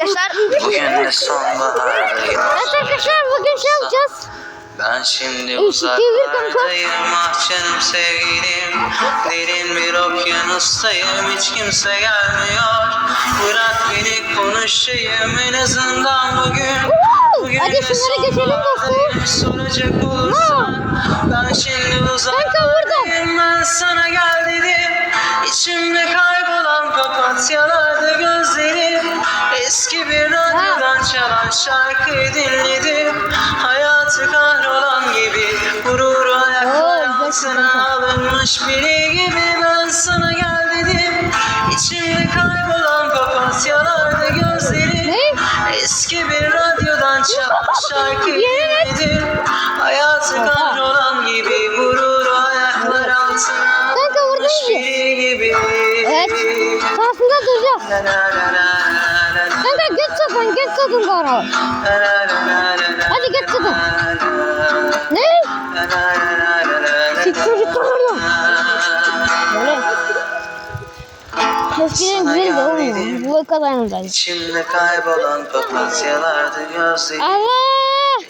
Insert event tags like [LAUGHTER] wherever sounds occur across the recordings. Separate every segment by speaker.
Speaker 1: arkadaşlar.
Speaker 2: Bugün de sonbahardayım.
Speaker 1: Evet arkadaşlar bugün şey yapacağız.
Speaker 2: Ben şimdi uzaklardayım ah canım sevgilim Derin bir okyanustayım hiç kimse gelmiyor Bırak beni konuşayım en azından bugün Bugün
Speaker 1: Hadi
Speaker 2: de sonbahardayım, Soracak olursan Ben şimdi uzaklardayım Ben sana gel dedim İçimde kaybolan papatyalarda şarkıyı dinledim Hayatı kahrolan gibi. Gururu
Speaker 1: Oo,
Speaker 2: ayaklar
Speaker 1: güzel
Speaker 2: altına alınmış biri gibi Ben sana gel dedim. İçimde kaybolan papatyalarda gözlerim? Eski bir radyodan çalan [LAUGHS]
Speaker 1: Yemin
Speaker 2: dinledim. Hayatı kahrolan gibi Gururu ayaklar altına alınmış biri gibi.
Speaker 1: Evet. Karşısında duracağız. Kanka geç geç doğru. Hadi git kızım. Ne? Siktir git oradan. Böyle. Eskiden güzeldi oğlum. Bu kadar güzeldi.
Speaker 2: İçimde kaybolan papatyalarda gözlerim
Speaker 1: Allah!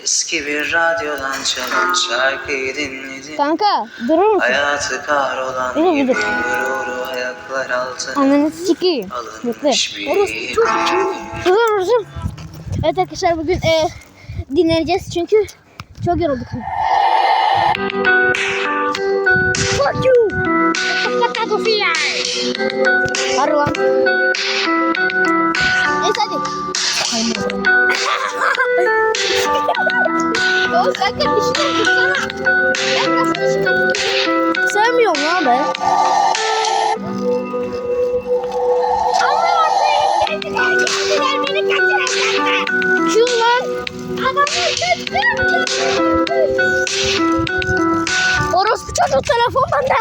Speaker 2: Eski bir radyodan çalan şarkıyı dinledim
Speaker 1: Kanka durur musun?
Speaker 2: Hayatı kahrolan
Speaker 1: Yürü,
Speaker 2: gibi gururu ayaklar altına
Speaker 1: Ananı sikeyim. Bekle.
Speaker 2: alınmış bir
Speaker 1: Durur musun? Evet arkadaşlar bugün e, dinleneceğiz çünkü çok yorulduk. Fuck you! Harbi lan. Neyse hadi. Oğlum kanka dişini tutsana. Ben nasıl dişini tutayım? Sevmiyorum ben. Allah geldiler geldiler beni kaçıracaklar. Kim lan? Adamlar kaçtı. Orospu çocuğu telefon bende.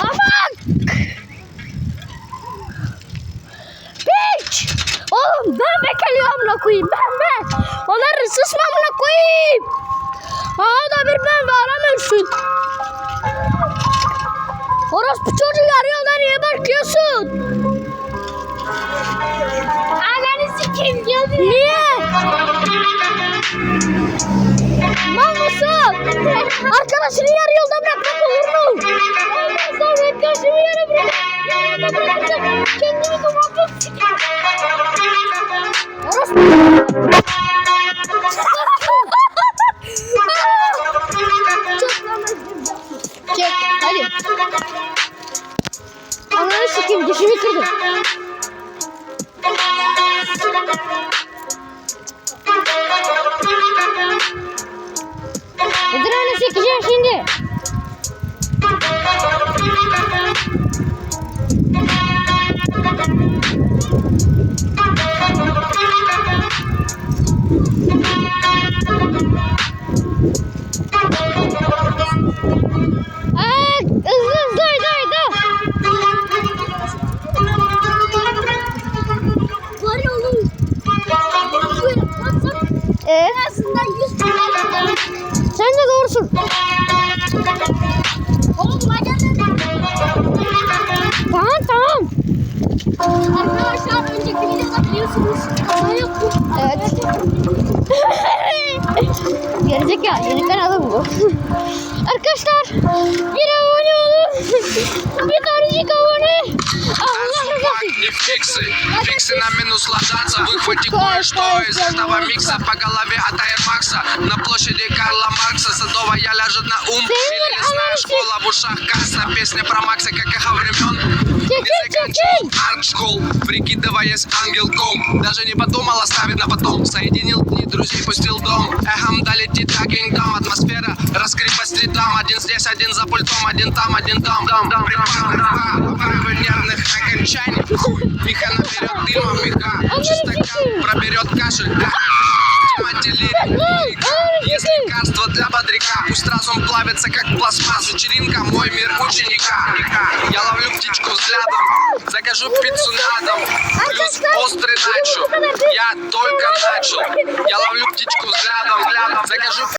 Speaker 1: Aman! Piç! Oğlum ben bekliyorum amına koyayım ben ben. Onları sıçma amına koyayım. Aa da bir ben varamıyorsun. Orospu çocuğu arıyorlar niye bakıyorsun? Ananı sikeyim geldi. Niye? Mal mısın? Arkadaşını yarı yolda bırakmak olur mu? Olmaz lan arkadaşımı yarı bırak. Yarıda bırakacağım. Sikeyim dişimi kırdım. Nedir öyle sikeceğim şimdi? Aa,
Speaker 3: yaptık.
Speaker 1: Evet. Gelecek ya. Yeni kanalım bu. Arkadaşlar bir abone olun. bir tanecik abone. Allah razı olsun.
Speaker 4: не фиксы Фиксы на минус ложатся Выхвати кое-что из этого микса По голове от Макса На площади Карла Маркса Садовая ляжет на ум Или лесная школа В ушах касса Песня про Макса Как эхо времен
Speaker 1: Çekil.
Speaker 4: Арт-школ Прикидываясь ангелком Даже не подумал оставить на потом Соединил дни, друзей пустил дом Эхом долетит до кингдом Атмосфера раскрыт по Один здесь, один за пультом Один там, один там Припал, Порывы нервных окончаний Хуй, наберет дыма, Миха Стакан проберет кашель да. Тема Есть лекарство для бодряка. Пусть разум плавится, как пластмасс Вечеринка, мой мир ученика. Я ловлю птичку взглядом Закажу пиццу на дом. Плюс острый начо Я только начал. Я ловлю птичку взглядом Закажу